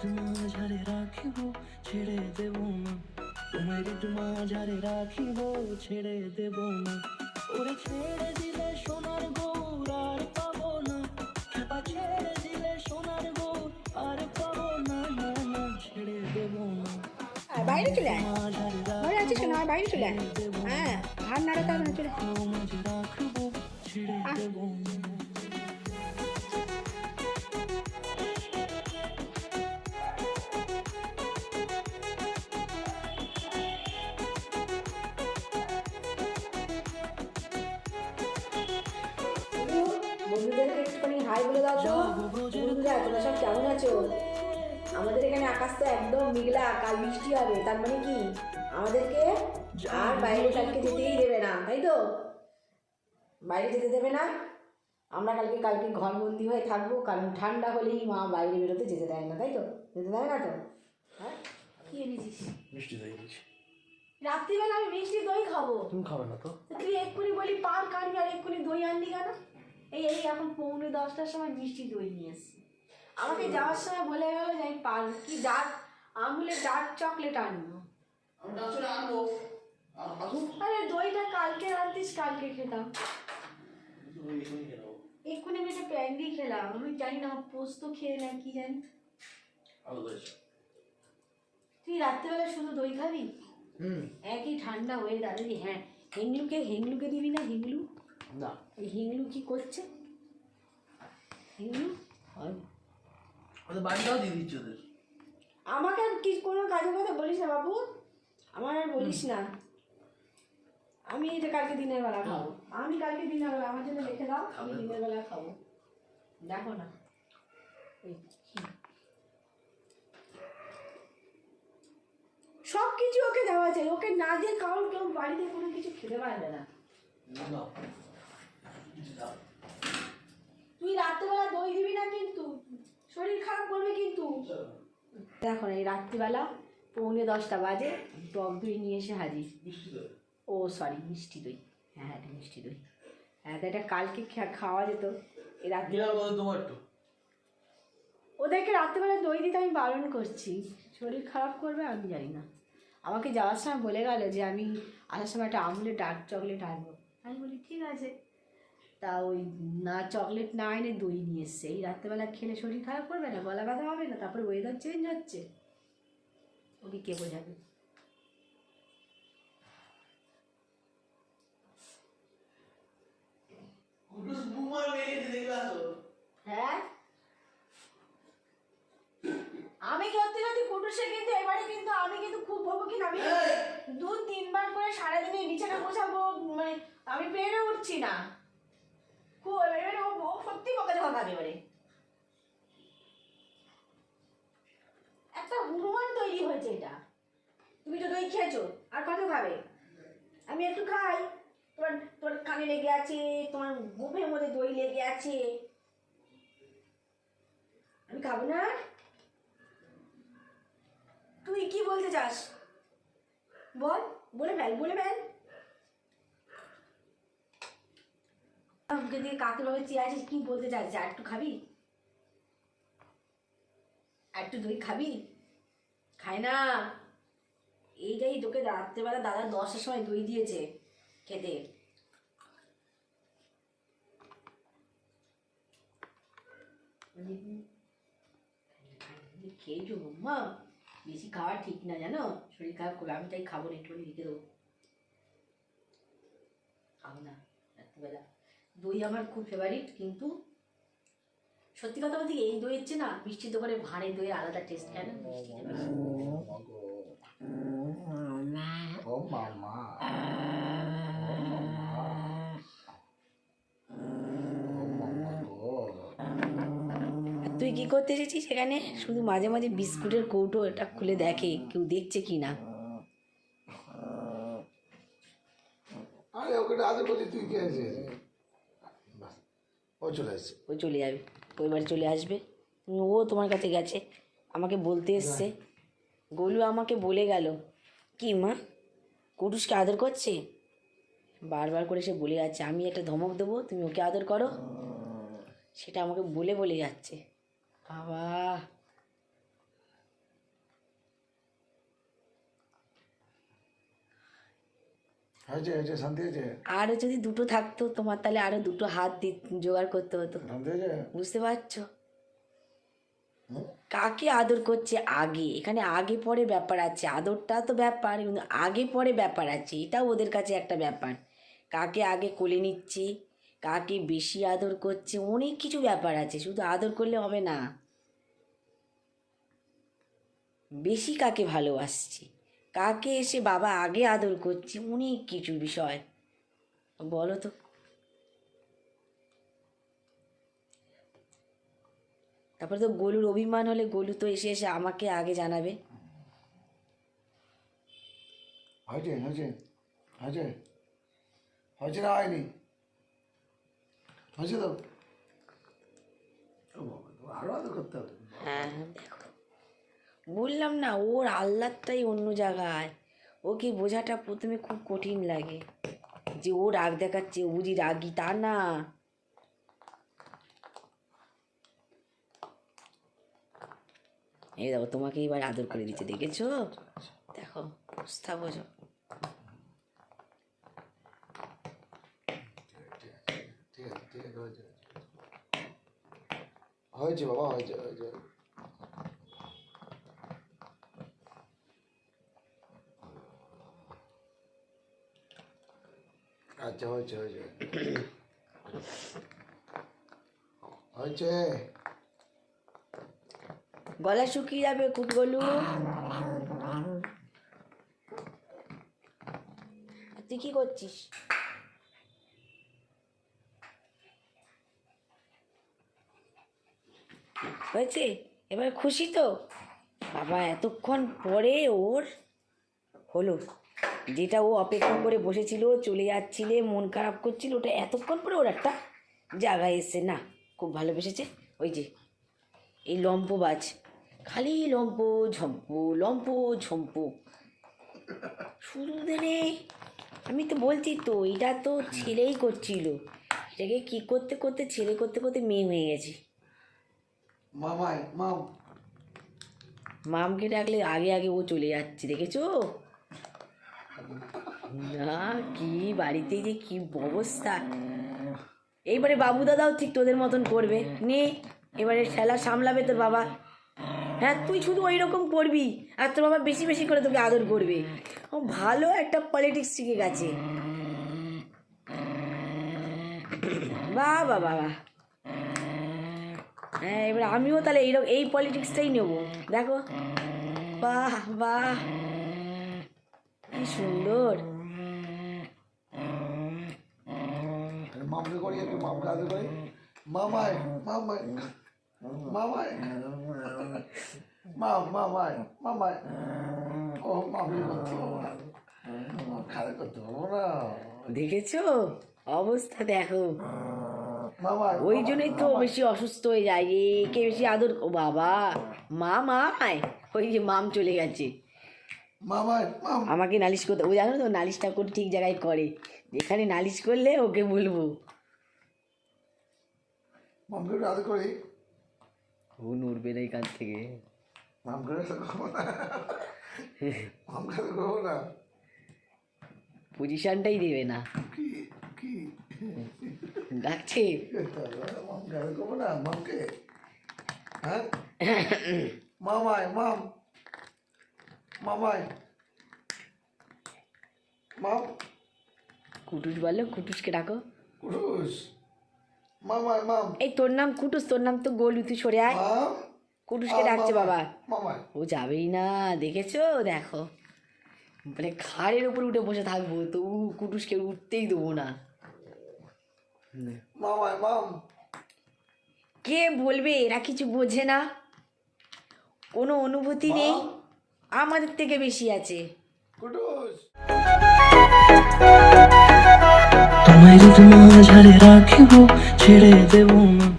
তোমার মাঝারে রাখিব ছেড়ে দেব না। তোমার মাঝারে রাখিব ছেড়ে দেব না। ওরে ছেড়ে দিলে সোনার গৌর আর পাবো না। খেপা ছেড়ে দিলে সোনার গৌর আর পাবো না না ছেড়ে দেব না। বাইরে চলে আয়। মাঝারে আছিস না বাইরে চলে আয়। হ্যাঁ ঘাড় নাড়াতে হবে না চলে আয়। ছেড়ে দেব না। হাই বলে দাও তো বন্ধুরা তোমরা সব কেমন আছো? আমাদের এখানে আকাশ তো একদম মেঘলা কাল বৃষ্টি হবে তার মানে কি? আমাদেরকে আর বাইরে কালকে যেতেই দেবে না তাই তো? বাইরে যেতে দেবে না। আমরা কালকে কালকে ঘরবন্দি হয়ে থাকব কারণ ঠান্ডা হলেই মা বাইরে বেরোতে যেতে দেয় না তাই তো? যেতে দেয় না তো? হ্যাঁ? কি এনেছিস? মিষ্টি দই রাত্রিবেলা আমি মিষ্টি দই খাব। তুমি খাবে না তো? তুই এক্ষুনি বলি পার্ক আনবি আর এক্ষুনি দই আনলি কেন? এই এই এখন পৌনে দশটার সময় মিষ্টি দই নিয়ে এসছি। আমাকে যাওয়ার সময় বলে গেল যে আমি পার্ক কি ডার্ক আমুলের ডার্ক চকলেট আনব? আরে দইটা কালকে আনতিস কালকে খেতাম। এক্ষুনি আমি একটা প্যান্ডি খেলাম। আমি জানি না পোস্ত খেয়ে না কি জানি। তুই রাত্রিবেলা শুধু দই খাবি? একই ঠান্ডা হয়ে দাঁড়াবি হ্যাঁ। হেংলুকে হেংলুকে দিবি না হেংলু না। এই হিংলু কি করছে? হিংলু? ওদের বাড়িটাও দিয়ে দিচ্ছি ওদের। আমাকে আর কি কোনো কাজের কথা বলিস না বাবু। আমার আর বলিস না। আমি এটা কালকে দিনের বেলা খাব। আমি কালকে দিনের বেলা আমার জন্য রেখে দাও। আমি দিনের বেলা খাব। দেখো না। সব কিছু ওকে দেওয়া আছে। ওকে না দিয়ে কারণ কেউ বাড়িতে কোনো কিছু খেতে পারবে না। না। তুই রাত্রেবেলা দই দিবি না কিন্তু? শরীর খারাপ করবে কিন্তু? দেখো এই রাত্রিবেলা পৌনে দশটা বাজে টক দই নিয়ে এসে হাজির। ও সরি মিষ্টি দই। হ্যাঁ এটা মিষ্টি দই। হ্যাঁ এটা কালকে খাওয়া যেত। এই রাত্রি ওদেরকে রাত্রেবেলা দই দিতে আমি বারণ করছি। শরীর খারাপ করবে আমি জানি না। আমাকে যাওয়ার সময় বলে গেল যে আমি আসার সময় একটা আমুলের ডার্ক চকলেট আনব। আমি বলি ঠিক আছে। তা ওই না চকলেট না এনে দই নিয়ে এসছে। এই রাত্রেবেলা খেলে শরীর খারাপ করবে না? গলা ব্যথা হবে না? তারপরে ওয়েদার চেঞ্জ হচ্ছে। ওকে কে বোঝাবে? হ্যাঁ? আমি সত্যি সত্যি কুটুসে কিন্তু এবারে কিন্তু আমি কিন্তু খুব কি না। আমি দু তিনবার করে সারাদিনে মানে আমি পেরে উঠছি না। ও সত্যি বকে দেওয়া খাবে এবারে একটা হুনুমান তৈরি হয়েছে এটা তুমি তো দই খেয়েছো আর কত খাবে আমি একটু খাই তোমার তোর কানে লেগে আছে তোমার গোফের মধ্যে দই লেগে আছে আমি খাব না তুই কি বলতে চাস বল বলে ফেল বলে ফেল আমাকে দিয়ে কাকুরভাবে চেয়ে আছিস কি বলতে চাস? আর একটু খাবি? আর একটু দই খাবি? খায় না। এইটাই তোকে রাত্রেবেলা দাদা দশটার সময় দই দিয়েছে খেতে। খেয়েছো মা বেশি খাওয়া ঠিক না, জানো? শরীর খারাপ করবে আমি তাই খাব না, একটুখানি রেখে দেবো। খাব না, রাত্রিবেলা। দই আমার খুব ফেভারিট কিন্তু সত্যি কথা বলতে এই দইয়ের চেয়ে না মিষ্টির দোকানে ভাঁড়ের দইয়ের আলাদা টেস্ট কেন? তুই কি করতে এসেছিস সেখানে? শুধু মাঝে মাঝে বিস্কুটের কৌটো এটা খুলে দেখে কেউ দেখছে কি না। আরে ওকে আগে বলি তুই কে আছিস ও চলে আসছে। ও চলে যাবে। ওই বাড়ি চলে আসবে। ও তোমার কাছে গেছে। আমাকে বলতে এসছে। গোলু আমাকে বলে গেল কি মা কুটুসকে আদর করছে? বারবার করে সে বলে যাচ্ছে আমি একটা ধমক দেবো তুমি ওকে আদর করো। সেটা আমাকে বলে বলে যাচ্ছে। বাবা। হয়েছে হয়েছে শান্তি হয়েছে আরও যদি দুটো থাকতো তোমার তাহলে আরও দুটো হাত দি জোগাড় করতে হতো। শান্তি হয়েছে বুঝতে পারছ? কাকে আদর করছে? আগে। এখানে আগে পরে ব্যাপার আছে। আদরটা তো ব্যাপার কিন্তু আগে পরে ব্যাপার আছে। এটাও ওদের কাছে একটা ব্যাপার। কাকে আগে কোলে নিচ্ছে? কাকে বেশি আদর করছে? অনেক কিছু ব্যাপার আছে। শুধু আদর করলে হবে না। বেশি কাকে ভালোবাসছে? কাকে এসে বাবা আগে আদর করছে? অনেক কিছু বিষয়। বলো তো। তারপরে তো গোলুর অভিমান হলে গোলু তো এসে এসে আমাকে আগে জানাবে। হয়েছে হয়েছে হয়েছে। হয়েছে না হয়নি? হয়েছে তো? আরও আদর করতে হবে। হ্যাঁ দেখো। বললাম না, ওর আহ্লাদটাই অন্য জায়গায়। ওকে বোঝাটা প্রথমে খুব কঠিন লাগে। যে ও রাগ দেখাচ্ছে, ও বুঝি রাগি, তা না। এই দেখো, তোমাকে এবার আদর করে দিচ্ছে, দেখেছ? দেখো, অবস্থা বোঝো। হয়েছে বাবা, হয়েছে হয়েছে। আচ্ছা হয়েছে হয়েছে। হয়েছে। গলা শুকিয়ে যাবে খুব গলু তুই কি করছিস? হয়েছে? এবার খুশি তো? বাবা, এতক্ষণ পরে ওর হলো। যেটা ও অপেক্ষা করে বসেছিল চলে যাচ্ছিলে মন খারাপ করছিল ওটা এতক্ষণ পরে ওর একটা জায়গায় এসছে। না খুব ভালোবেসেছে। ওই যে এই লম্পবাজ খালি লম্প ঝম্পু লম্প ঝম্পু। শুধু দেনে আমি তো বলছি তো এটা তো ছেলেই করছিল। এটাকে কি করতে করতে ছেলে করতে করতে মেয়ে হয়ে গেছে। মামাই মাম। মামকে ডাকলে আগে আগে ও চলে যাচ্ছে দেখেছ? না, কি বাড়িতে যে কি অবস্থা? এইবারে বাবু দাদাও ঠিক তোদের মতন করবে। নে, এবারে খেলা সামলাবে তোর বাবা। হ্যাঁ তুই শুধু ওই রকম করবি, আর তোর বাবা বেশি বেশি করে তোকে আদর করবে। ও ভালো একটা পলিটিক্স শিখে গেছে। বাহ বাহ বাহ। হ্যাঁ এবার আমিও তাহলে এইরকম এই পলিটিক্সটাই নেব। দেখো। বাহ বাহ। কি সুন্দর। মামকে করি একটু মামকে আদর করি। মামাই মামাই মামাই মাম মামাই মামাই। ও মামি করতে পারব না। খারাপ করতে পারব না। দেখেছ? অবস্থা দেখো। ওই জন্যই তো বেশি অসুস্থ হয়ে যায় একে বেশি আদর ও বাবা। মা মায় ওই যে মাম চলে গেছে। আমাকে নালিশ করতে ও জানো তো নালিশটা করে ঠিক জায়গায় করে। যেখানে নালিশ করলে ওকে বলব। মামকে একটু আদর করি। ও নড়বে না এখান থেকে। মামকে আদর করব না। মামকে আদর করব না। পজিশনটাই দেবে না। কি কি? ডাকছে। মামকে আদর করব না মামকে? হ্যাঁ? মামাই মাম। মামাই। মাম কুটুস বলল কুটুসকে ডাকো। কুটুস? মামাই মাম এই তোর নাম কুটুস তোর নাম তো গোলু তুই সরে আয়। কুটুসকে ডাকছে বাবা। ও যাবেই না দেখেছ? দেখো। মানে খাড়ের উপর উঠে বসে থাকব তো উ কুটুসকে উঠতেই দেবো না। মামাই মাম কে বলবে? এরা কিছু বোঝে না। কোনো অনুভূতি নেই। আমাদের থেকে বেশি আছে। কুটুস? তোমায় যদি মাঝারে রাখিব ছেড়ে দেব না।